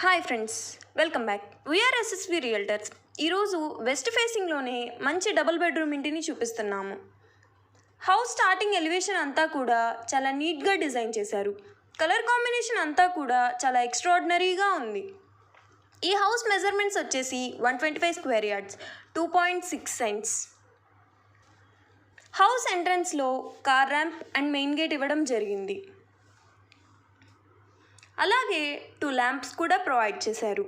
Hi friends welcome back VR SSV realtors ఈరోజు west ఫేసింగ్లోనే మంచి డబుల్ బెడ్రూమ్ ఇంటిని చూపిస్తున్నాము. హౌస్ స్టార్టింగ్ ఎలివేషన్ అంతా కూడా చాలా నీట్గా డిజైన్ చేశారు. కలర్ కాంబినేషన్ అంతా కూడా చాలా ఎక్స్ట్రాడినరీగా ఉంది. ఈ హౌస్ మెజర్మెంట్స్ వచ్చేసి one twenty five square yards two point six cents house ఎంట్రన్స్లో car ramp and main gate ఇవ్వడం జరిగింది. అలాగే టూ ల్యాంప్స్ కూడా ప్రొవైడ్ చేశారు.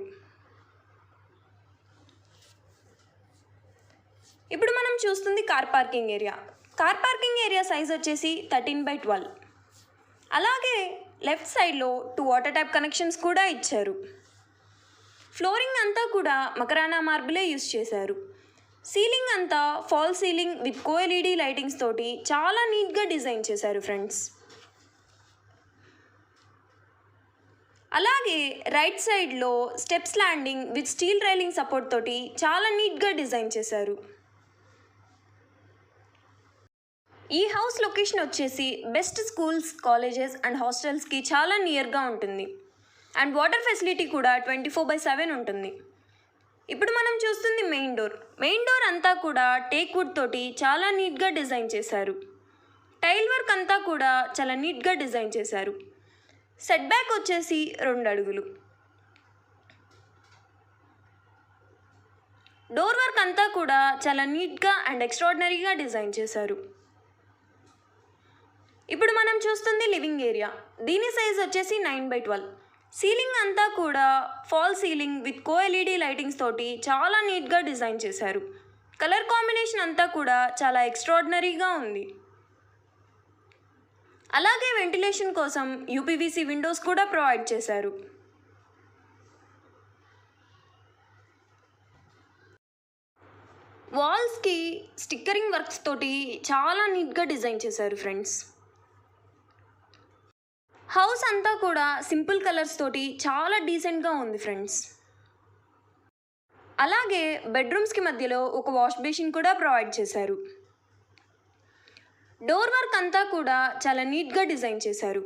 ఇప్పుడు మనం చూస్తుంది car parking area. Car parking area size వచ్చేసి థర్టీన్ బై ట్వెల్వ్. అలాగే లెఫ్ట్ సైడ్లో టూ వాటర్ ట్యాప్ కనెక్షన్స్ కూడా ఇచ్చారు. ఫ్లోరింగ్ అంతా కూడా మకరానా మార్బులే యూస్ చేశారు. సీలింగ్ అంతా fall ceiling with cove LED lightings తోటి చాలా నీట్గా డిజైన్ చేశారు ఫ్రెండ్స్. అలాగే రైట్ సైడ్లో steps landing with steel railing support తోటి చాలా నీట్గా డిజైన్ చేశారు. ఈ హౌస్ లొకేషన్ వచ్చేసి బెస్ట్ స్కూల్స్ కాలేజెస్ అండ్ హాస్టల్స్కి చాలా నియర్గా ఉంటుంది. అండ్ వాటర్ ఫెసిలిటీ కూడా ట్వంటీ ఫోర్ బై సెవెన్ ఉంటుంది. ఇప్పుడు మనం చూస్తుంది మెయిన్ డోర్ మెయిన్ డోర్ అంతా కూడా టేక్ వుడ్ తోటి చాలా నీట్గా డిజైన్ చేశారు. టైల్ వర్క్ అంతా కూడా చాలా నీట్గా డిజైన్ చేశారు. సెట్ బ్యాక్ వచ్చేసి రెండు అడుగులు డోర్ వర్క్ అంతా కూడా చాలా నీట్గా అండ్ ఎక్స్ట్రాడినరీగా డిజైన్ చేశారు. ఇప్పుడు మనం చూస్తుంది లివింగ్ ఏరియా. దీని సైజ్ వచ్చేసి నైన్ బై ట్వెల్వ్. సీలింగ్ అంతా కూడా fall ceiling with cove LED lightings తోటి చాలా నీట్గా డిజైన్ చేశారు. కలర్ కాంబినేషన్ అంతా కూడా చాలా ఎక్స్ట్రాడినరీగా ఉంది. అలాగే వెంటిలేషన్ కోసం యూపీవీసీ విండోస్ కూడా ప్రొవైడ్ చేశారు. వాల్స్కి స్టిక్కరింగ్ వర్క్స్ తోటి చాలా నీట్గా డిజైన్ చేశారు ఫ్రెండ్స్. హౌస్ అంతా కూడా సింపుల్ కలర్స్ తోటి చాలా డీసెంట్గా ఉంది ఫ్రెండ్స్. అలాగే బెడ్రూమ్స్కి మధ్యలో ఒక వాష్ బేసిన్ కూడా ప్రొవైడ్ చేశారు. డోర్ వర్క్ అంతా కూడా చాలా నీట్గా డిజైన్ చేశారు.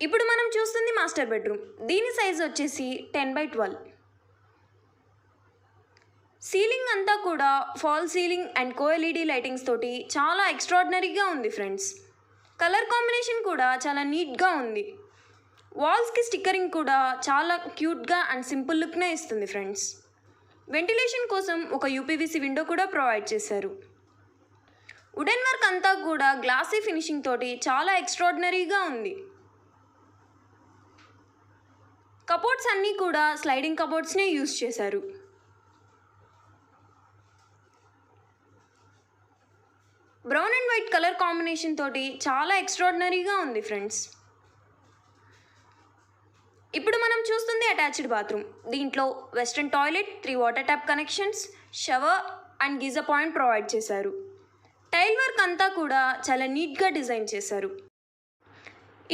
ఇప్పుడు మనం చూస్తుంది మాస్టర్ బెడ్రూమ్. దీని సైజ్ వచ్చేసి టెన్ బై ట్వెల్వ్. సీలింగ్ అంతా కూడా fall ceiling and cove LED lightings తోటి చాలా ఎక్స్ట్రాడినరీగా ఉంది ఫ్రెండ్స్. కలర్ కాంబినేషన్ కూడా చాలా నీట్గా ఉంది. వాల్స్కి స్టిక్కరింగ్ కూడా చాలా క్యూట్గా అండ్ సింపుల్ లుక్నే ఇస్తుంది ఫ్రెండ్స్. వెంటిలేషన్ కోసం ఒక యూపీవీసీ విండో కూడా ప్రొవైడ్ చేశారు. వుడెన్ వర్క్ అంతా కూడా గ్లాసీ ఫినిషింగ్ తోటి చాలా ఎక్స్ట్రాడినరీగా ఉంది. కబోర్డ్స్ అన్నీ కూడా స్లైడింగ్ కబోర్డ్స్నే యూస్ చేశారు. Brown and white colour combination తోటి చాలా ఎక్స్ట్రాడినరీగా ఉంది ఫ్రెండ్స్. ఇప్పుడు మనం చూస్తుంది అటాచ్డ్ బాత్రూమ్. దీంట్లో western toilet three water tap connections shower and geyser point provide చేశారు. టైల్ వర్క్ అంతా కూడా చాలా నీట్గా డిజైన్ చేశారు.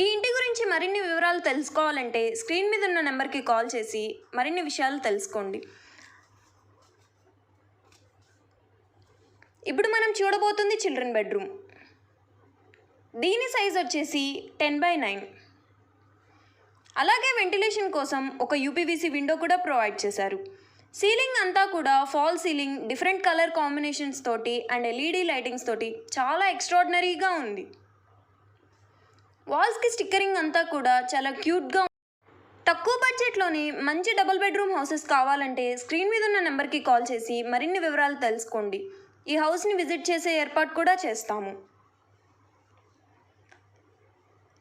ఈ ఇంటి గురించి మరిన్ని వివరాలు తెలుసుకోవాలంటే స్క్రీన్ మీద ఉన్న నెంబర్కి కాల్ చేసి మరిన్ని విషయాలు తెలుసుకోండి. ఇప్పుడు మనం చూడబోతుంది చిల్డ్రన్ బెడ్రూమ్. దీని సైజ్ వచ్చేసి టెన్ బై నైన్. అలాగే వెంటిలేషన్ కోసం ఒక యూపీవీసీ విండో కూడా ప్రొవైడ్ చేశారు. సీలింగ్ అంతా కూడా fall ceiling different colour combinations తోటి అండ్ ఎల్ఈడి లైటింగ్స్ తోటి చాలా ఎక్స్ట్రాడినరీగా ఉంది. వాల్స్కి స్టిక్కరింగ్ అంతా కూడా చాలా క్యూట్గా తక్కువ బడ్జెట్లోని మంచి డబుల్ బెడ్రూమ్ హౌసెస్ కావాలంటే స్క్రీన్ మీద ఉన్న నెంబర్కి కాల్ చేసి మరిన్ని వివరాలు తెలుసుకోండి. ఈ హౌస్ని విజిట్ చేసే ఏర్పాటు కూడా చేస్తాము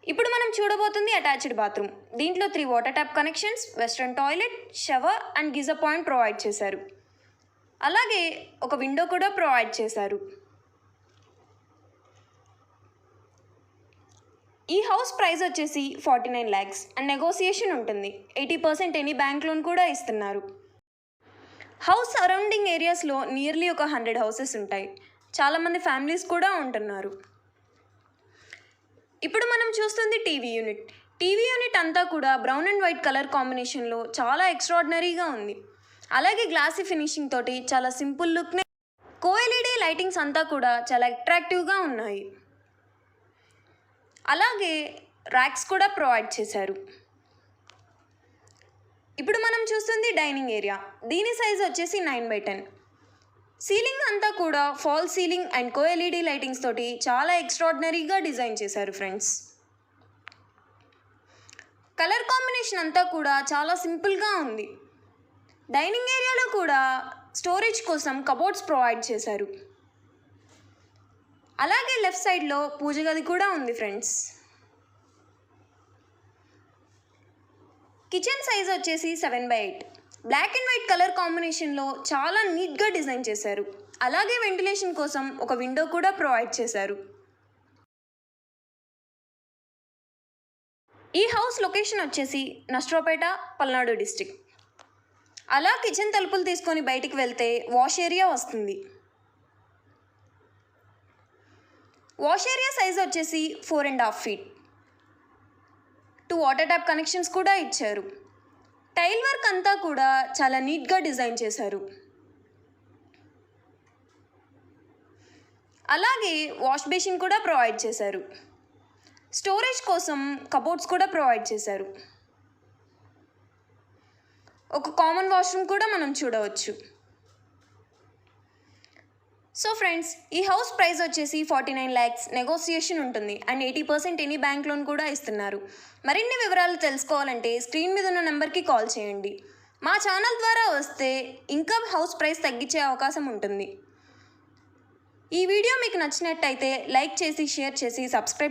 ఇప్పుడు మనం చూడబోతుంది అటాచ్డ్ బాత్రూమ్. దీంట్లో three water tap connections western toilet shower and geyser point provide చేశారు. అలాగే ఒక విండో కూడా ప్రొవైడ్ చేశారు. ఈ హౌస్ ప్రైస్ వచ్చేసి forty nine lakhs and negotiation ఉంటుంది. Eighty percent any bank loan కూడా ఇస్తున్నారు. హౌస్ సరౌండింగ్ ఏరియాస్లో నియర్లీ ఒక హండ్రెడ్ హౌసెస్ ఉంటాయి. చాలామంది ఫ్యామిలీస్ కూడా ఉంటున్నారు. ఇప్పుడు మనం చూస్తుంది టీవీ యూనిట్ టీవీ యూనిట్ అంతా కూడా బ్రౌన్ అండ్ వైట్ కలర్ కాంబినేషన్లో చాలా ఎక్స్ట్రాడినరీగా ఉంది. అలాగే గ్లాసీ ఫినిషింగ్ తోటి చాలా సింపుల్ లుక్నే కోఎల్ఈడి లైటింగ్స్ అంతా కూడా చాలా అట్రాక్టివ్గా ఉన్నాయి. అలాగే ర్యాక్స్ కూడా ప్రొవైడ్ చేశారు. ఇప్పుడు మనం చూస్తుంది డైనింగ్ ఏరియా దీని సైజ్ వచ్చేసి నైన్ బై టెన్ సీలింగ్ అంతా కూడా fall ceiling and cove LED lightings తోటి చాలా ఎక్స్ట్రాడినరీగా డిజైన్ చేశారు ఫ్రెండ్స్. కలర్ కాంబినేషన్ అంతా కూడా చాలా సింపుల్గా ఉంది. డైనింగ్ ఏరియాలో కూడా స్టోరేజ్ కోసం కబోర్డ్స్ ప్రొవైడ్ చేశారు. అలాగే లెఫ్ట్ సైడ్లో పూజ గది కూడా ఉంది ఫ్రెండ్స్. కిచెన్ సైజ్ వచ్చేసి seven by eight. Black and white colour కాంబినేషన్లో చాలా నీట్గా డిజైన్ చేశారు. అలాగే వెంటిలేషన్ కోసం ఒక విండో కూడా ప్రొవైడ్ చేశారు. ఈ హౌస్ లొకేషన్ వచ్చేసి నస్ట్రోపేట పల్నాడు డిస్టిక్ అలా కిచెన్ తలుపులు తీసుకొని బయటికి వెళ్తే వాష్ ఏరియా వస్తుంది. వాష్ ఏరియా సైజ్ వచ్చేసి four and half feet two water tap connections కూడా ఇచ్చారు. టైల్ వర్క్ అంతా కూడా చాలా నీట్గా డిజైన్ చేశారు. అలాగే వాష్ బేసిన్ కూడా ప్రొవైడ్ చేశారు. స్టోరేజ్ కోసం కబోర్డ్స్ కూడా ప్రొవైడ్ చేశారు. ఒక కామన్ వాష్రూమ్ కూడా మనం చూడవచ్చు. సో ఫ్రెండ్స్ ఈ హౌస్ ప్రైస్ వచ్చేసి ఫార్టీ నైన్ ల్యాక్స్ నెగోసియేషన్ ఉంటుంది. And eighty percent any bank loan కూడా ఇస్తున్నారు. మరిన్ని వివరాలు తెలుసుకోవాలంటే స్క్రీన్ మీద ఉన్న నెంబర్కి కాల్ చేయండి. మా ఛానల్ ద్వారా వస్తే ఇంకా హౌస్ ప్రైస్ తగ్గించే అవకాశం ఉంటుంది. ఈ వీడియో మీకు నచ్చినట్టయితే లైక్ చేసి షేర్ చేసి సబ్స్క్రైబ్